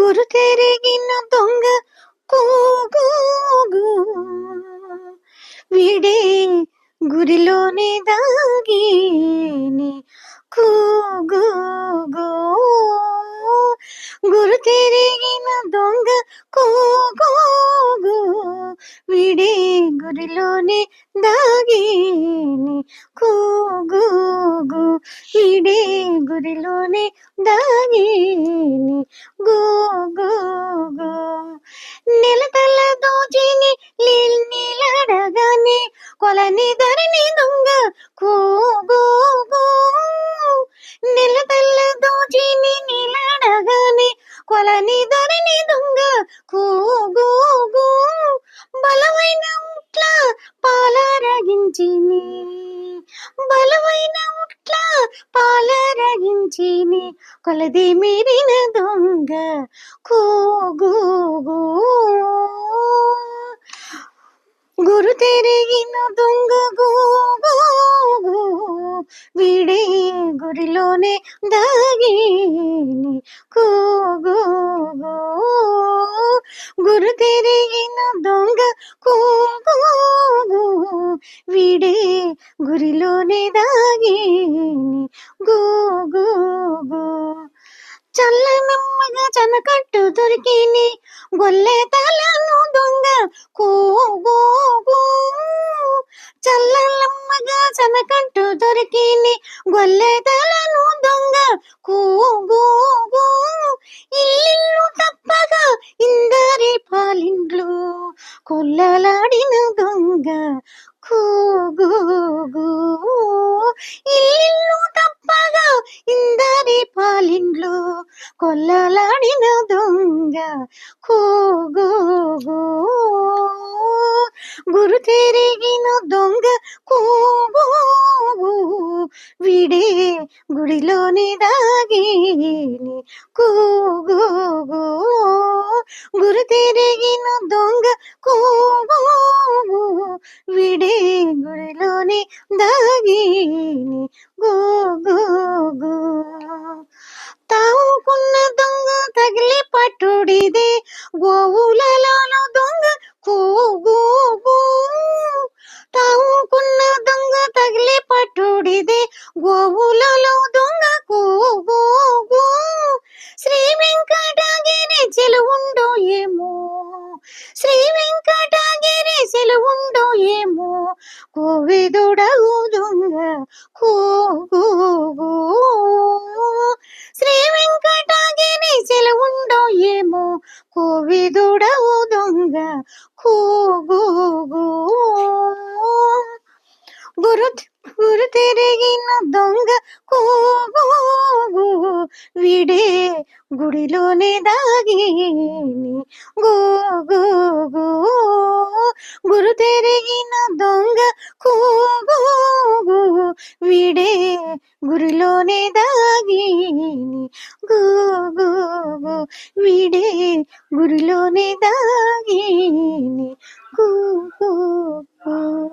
గురు తెరిగిన దొంగ కూగు విడే గురిలోనే దాగిని కూగు గురు తెరిగిన దొంగ కూగు. విడే గురిలోనే దాగిని కూగు. గురిలోనే దాగిని. గో గో గో. నెలతల దోచిని నీలడగానే కొలని ధరణి దొంగ కో పాలరగించిని కొలది మీరిన దొంగ కోగు గురు తెరిగిన దొంగ గోగు వీడే గురిలోనే దాగిని కోగు గురు తెరిగిన దొంగ కోగు వీడే గురిలోనే దాగిని చల్ల చల్లనమ్మగా చనకట్టు దొరికిని గొల్లే తలను దొంగ. కోగో చల్లనమ్మగా చనకట్టు దొరికిని గొల్లే తలను దొంగ. కోగో ఇల్లు తప్పగా ఇందరి పాలిండ్లు కొల్లలాడిన దొంగ. కోగో ఇల్లు కొల్లలాడిన దొంగ కోగో గురు తిరిగిన దొంగ కోగో విడే గుడిలోని దాగిని కోగో గురు తిరిగిన దొంగ కోగో విడే గుడిలోని దాగిని గో. పట్టుడిదే గోవులలో దొంగ కోగో శ్రీ వెంకటగిరి చెలువుండో ఏమో? శ్రీ వెంకటగిరి చెలువుండో ఏమో? కోవిదుడవు దొంగ కో శ్రీ వెంకటగిరి చెలువుండో ఏమో? కోవిదుడవు దొంగ కో. గురు గురు తిరిగిన దొంగ కోగో విడే గుడిలోనే దాగిని. గో గురు తిరిగిన దొంగ కోగో విడే గురిలోనే దాగిని. గో విడే గో గురిలోనే దాగిని. గో.